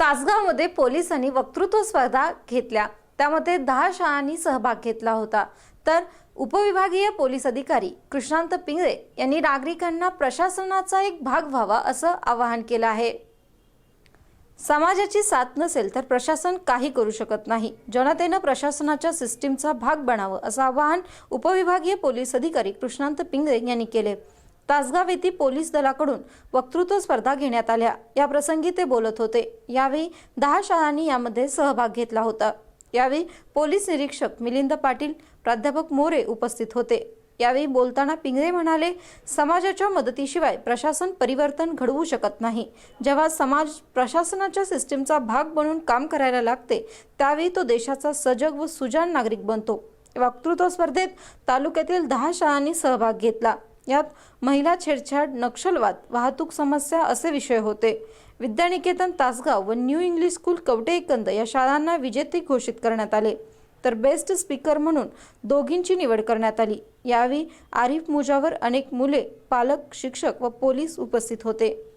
तासगावमध्ये पोलिसांनी वक्तृत्व स्पर्धा घेतल्या. त्यामध्ये दहा शाळांनी सहभाग घेतला होता. तर उपविभागीय पोलीस अधिकारी कृष्णांत पिंगळे यांनी नागरिकांना प्रशासनाचा एक भाग व्हावा असं आवाहन केलं आहे. समाजाची साथ नसेल तर प्रशासन काही करू शकत नाही. जनतेनं प्रशासनाच्या सिस्टीमचा भाग बनावं असं आवाहन उपविभागीय पोलीस अधिकारी कृष्णांत पिंगळे यांनी केले. तासगाव येथे पोलीस दलाकडून वक्तृत्व स्पर्धा घेण्यात आल्या. या प्रसंगी ते बोलत होते. यावेळी दहा शाळांनी यामध्ये सहभाग घेतला होता. यावेळी पोलीस निरीक्षक मिलिंद पाटील प्राध्यापक मोरे उपस्थित होते. यावेळी बोलताना पिंगळे म्हणाले समाजाच्या मदतीशिवाय प्रशासन परिवर्तन घडवू शकत नाही. जेव्हा समाज प्रशासनाच्या सिस्टीमचा भाग बनून काम करायला लागते त्यावेळी तो देशाचा सजग व सुजाण नागरिक बनतो. वक्तृत्व स्पर्धेत तालुक्यातील दहा शाळांनी सहभाग घेतला. यात महिला छेडछाड नक्षलवाद वाहतूक समस्या असे विषय होते. विद्यानिकेतन तासगाव व new English school Kavathe Ekand या शाळांना विजेते घोषित करण्यात आले. तर बेस्ट स्पीकर म्हणून दोघींची निवड करण्यात आली. यावेळी आरिफ मुजावर अनेक मुले पालक शिक्षक व पोलीस उपस्थित होते.